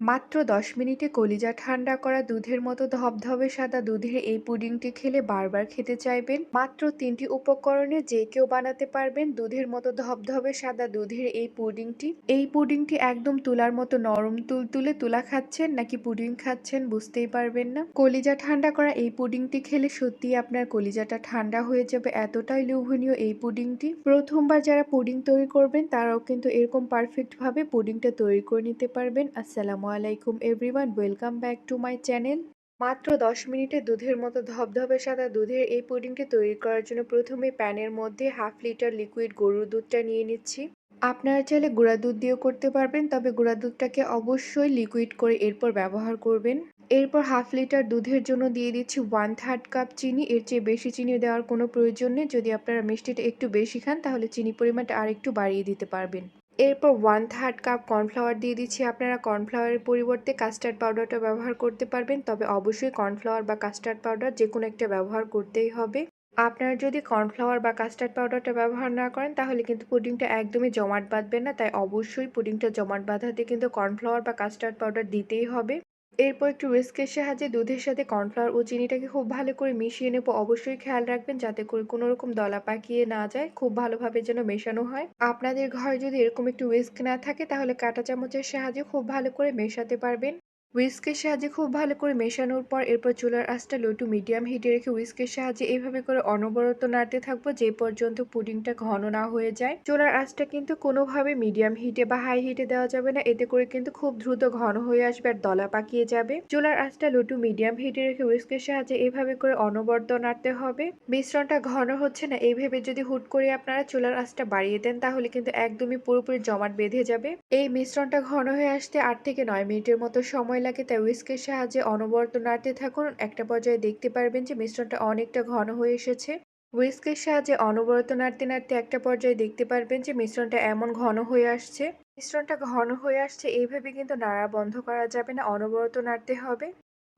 মাত্র ১০ মিনিটে কলিজা ঠান্ডা করা দুধের মতো ধবধবে সাদা দুধের এই পুডিংটি খেলে বারবার খেতে চাইবেন। মাত্র তিনটি উপকরণে যে কেউ বানাতে পারবেন দুধের মতো ধবধবে সাদা দুধের এই পুডিংটি। এই পুডিংটি একদম তুলার মতো নরম তুল তুলে তুলা খাচ্ছেন নাকি পুডিং খাচ্ছেন বুঝতেই পারবেন না। কলিজা ঠান্ডা করা এই পুডিংটি খেলে সত্যিই আপনার কলিজাটা ঠান্ডা হয়ে যাবে, এতটাই লোভনীয় এই পুডিংটি। প্রথমবার যারা পুডিং তৈরি করবেন, তারাও কিন্তু এরকম পারফেক্ট ভাবে পুডিংটা তৈরি করে নিতে পারবেন। আসসালামু আলাইকুম everyone welcome back to my channel মাত্র 10 মিনিটে দুধের মতো ধবধবে সাদা দুধের এই পুডিংটি তৈরি করার জন্য প্রথমে প্যানের মধ্যে হাফ লিটার লিকুইড গরুর দুধটা নিয়ে নিচ্ছি। আপনারা চাইলে গুঁড়া দুধ দিয়েও করতে পারবেন, তবে গুঁড়া দুধটাকে অবশ্যই লিকুইড করে এরপর ব্যবহার করবেন। এরপর হাফ লিটার দুধের জন্য দিয়ে দিচ্ছি ওয়ান থার্ড কাপ চিনি, এর চেয়ে বেশি চিনি দেওয়ার কোনো প্রয়োজন নেই। যদি আপনারা মিষ্টিটা একটু বেশি খান, তাহলে চিনি পরিমাণটা আর একটু বাড়িয়ে দিতে পারবেন। এরপর ওয়ান থার্ড কাপ কর্নফ্লাওয়ার দিয়ে দিচ্ছি। আপনারা কর্নফ্লাওয়ারের পরিবর্তে কাস্টার্ড পাউডারটা ব্যবহার করতে পারবেন। তবে অবশ্যই কর্নফ্লাওয়ার বা কাস্টার্ড পাউডার যে কোনো একটা ব্যবহার করতেই হবে। আপনারা যদি কর্নফ্লাওয়ার বা কাস্টার্ড পাউডারটা ব্যবহার না করেন, তাহলে কিন্তু পুডিংটা একদমই জমাট বাঁধবে না। তাই অবশ্যই পুডিংটা জমাট বাঁধাতে কিন্তু কর্নফ্লাওয়ার বা কাস্টার্ড পাউডার দিতেই হবে। এরপর একটু রিস্কের সাহায্যে দুধের সাথে কর্নফ্লাওয়ার ও চিনিটাকে খুব ভালো করে মিশিয়ে নেব। অবশ্যই খেয়াল রাখবেন যাতে করে কোনো রকম দলা পাকিয়ে না যায়, খুব ভালোভাবে যেন মেশানো হয়। আপনাদের ঘরে যদি এরকম একটু রিস্ক না থাকে, তাহলে কাঁটা চামচের সাহায্যে খুব ভালো করে মেশাতে পারবেন। উইস্কের সাহায্যে খুব ভালো করে মেশানোর পর এরপর চুলার আঁচটা লো মিডিয়াম হিটে রেখে উইস্কের সাহায্যে এইভাবে করে অনবরত নাড়তে থাকব যে পর্যন্ত পুডিংটা ঘন না হয়ে যায়। চুলার আঁচটা কিন্তু কোনোভাবে মিডিয়াম হিটে বা হাই হিটে দেওয়া যাবে না, এতে করে কিন্তু খুব দ্রুত ঘন হয়ে আসবে আর দলা পাকিয়ে যাবে। চুলার আঁচটা লো মিডিয়াম হিটে রেখে উইস্কের সাহায্যে এইভাবে করে অনবরত নাড়তে হবে। মিশ্রণটা ঘন হচ্ছে না, এই ভেবে যদি হুট করে আপনারা চুলার আঁচটা বাড়িয়ে দেন, তাহলে কিন্তু একদমই পুরোপুরি জমাট বেঁধে যাবে। এই মিশ্রণটা ঘন হয়ে আসতে আট থেকে নয় মিনিটের মতো সময় সময় লাগে তাই উইস্কের সাহায্যে অনবরত নাড়তে থাকুন। একটা পর্যায়ে দেখতে পারবেন যে মিশ্রণটা অনেকটা ঘন হয়ে এসেছে। উইস্কের সাহায্যে অনবরত নাড়তে নাড়তে একটা পর্যায়ে দেখতে পারবেন যে মিশ্রণটা এমন ঘন হয়ে আসছে। মিশ্রণটা ঘন হয়ে আসছে, এইভাবে কিন্তু নাড়া বন্ধ করা যাবে না অনবরত নাড়তে হবে।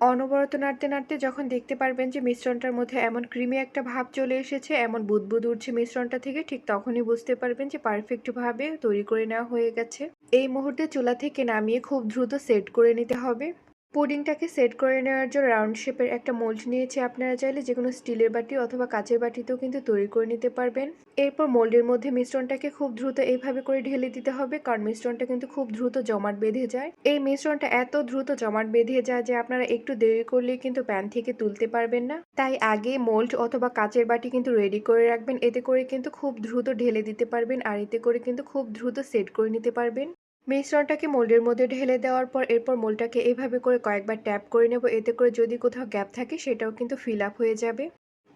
অনবরত নাড়তে নাড়তে যখন দেখতে পারবেন যে মিশ্রণটার মধ্যে এমন ক্রিমি একটা ভাব চলে এসেছে, এমন বুদবুদ উঠছে মিশ্রণটা থেকে, ঠিক তখনই বুঝতে পারবেন যে পারফেক্টভাবে তৈরি করে নেওয়া হয়ে গেছে। এই মুহূর্তে চুলা থেকে নামিয়ে খুব দ্রুত সেট করে নিতে হবে। পুডিংটাকে সেট করে নেওয়ার জন্য রাউন্ড শেপের একটা মোল্ড নিয়েছি। আপনারা চাইলে যে কোনো স্টিলের বাটি অথবা কাচের বাটিতেও কিন্তু তৈরি করে নিতে পারবেন। এরপর মোল্ডের মধ্যে মিশ্রণটাকে খুব দ্রুত এইভাবে করে ঢেলে দিতে হবে, কারণ মিশ্রণটা কিন্তু খুব দ্রুত জমাট বেঁধে যায়। এই মিশ্রণটা এত দ্রুত জমাট বেঁধে যায় যে আপনারা একটু দেরি করলে কিন্তু প্যান থেকে তুলতে পারবেন না। তাই আগে মোল্ড অথবা কাচের বাটি কিন্তু রেডি করে রাখবেন, এতে করে কিন্তু খুব দ্রুত ঢেলে দিতে পারবেন, আর এতে করে কিন্তু খুব দ্রুত সেট করে নিতে পারবেন। মিশ্রণটাকে মোল্ডের মধ্যে ঢেলে দেওয়ার পর এরপর মোলটাকে এইভাবে করে কয়েকবার ট্যাপ করে নেব। এতে করে যদি কোথাও গ্যাপ থাকে, সেটাও কিন্তু ফিল আপ হয়ে যাবে।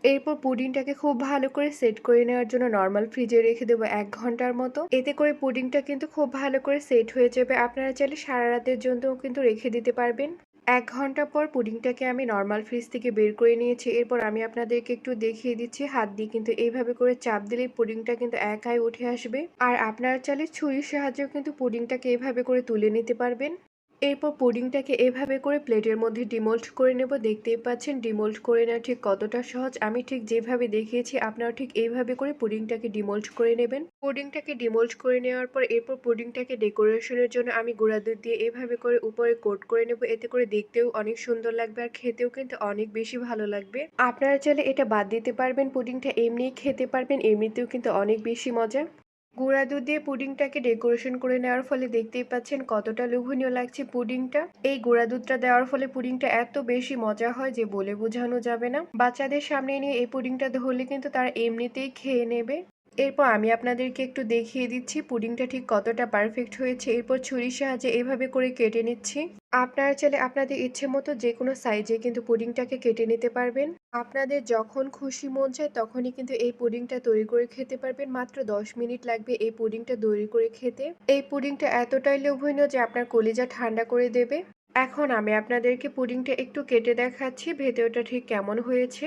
এরপর পুডিংটাকে খুব ভালো করে সেট করে নেওয়ার জন্য নর্মাল ফ্রিজে রেখে দেবো এক ঘণ্টার মতো। এতে করে পুডিংটা কিন্তু খুব ভালো করে সেট হয়ে যাবে। আপনারা চাইলে সারা রাতের জন্যও কিন্তু রেখে দিতে পারবেন। এক ঘণ্টা পর পুডিংটাকে আমি নর্মাল ফ্রিজ থেকে বের করে নিয়েছি। এরপর আমি আপনাদেরকে একটু দেখিয়ে দিচ্ছি হাত দিয়ে, কিন্তু এইভাবে করে চাপ দিলেই পুডিংটা কিন্তু একাই উঠে আসবে। আর আপনারা চাইলে ছুরির সাহায্যেও কিন্তু পুডিংটাকে এইভাবে করে তুলে নিতে পারবেন। এরপর পুডিংটাকে এভাবে করে প্লেটের মধ্যে ডিমোল্ড করে নেব। দেখতেই পাচ্ছেন ডিমোল্ড করে নেওয়া ঠিক কতটা সহজ। আমি ঠিক যেভাবে দেখিয়েছি আপনারা ঠিক এইভাবে করে পুডিংটাকে ডিমোল্ড করে নেবেন। পুডিংটাকে ডিমোল্ড করে নেওয়ার পর এরপর পুডিংটাকে ডেকোরেশনের জন্য আমি গুঁড়া দুধ দিয়ে এভাবে করে উপরে কোট করে নেব। এতে করে দেখতেও অনেক সুন্দর লাগবে আর খেতেও কিন্তু অনেক বেশি ভালো লাগবে। আপনারা চাইলে এটা বাদ দিতে পারবেন, পুডিংটা এমনিই খেতে পারবেন, এমনিতেও কিন্তু অনেক বেশি মজা। গুঁড়া দুধ দিয়ে পুডিংটাকে ডেকোরেশন করে নেওয়ার ফলে দেখতেই পাচ্ছেন কতটা লোভনীয় লাগছে পুডিংটা। এই গুঁড়া দুধটা দেওয়ার ফলে পুডিংটা এত বেশি মজা হয় যে বলে বোঝানো যাবে না। বাচ্চাদের সামনে নিয়ে এই পুডিংটা ধরলে কিন্তু তারা এমনিতেই খেয়ে নেবে। এরপর আমি আপনাদেরকে একটু দেখিয়ে দিচ্ছি, পুডিংটা ঠিক কতটা পারফেক্ট হয়েছে। এরপর ছুরির সাহায্যে এভাবে করে কেটে নিচ্ছি। আপনারা চাইলে আপনাদের ইচ্ছে মতো যে কোনো সাইজে কিন্তু পুডিংটাকে কেটে নিতে পারবেন। আপনাদের যখন খুশি মন চায় তখনই কিন্তু এই পুডিংটা তৈরি করে খেতে পারবেন। মাত্র দশ মিনিট লাগবে এই পুডিংটা তৈরি করে খেতে। এই পুডিংটা এতটাই লোভনীয় যে আপনার কলিজা ঠান্ডা করে দেবে। এখন আমি আপনাদেরকে পুডিংটা একটু কেটে দেখাচ্ছি, ভেতরটা ঠিক কেমন হয়েছে।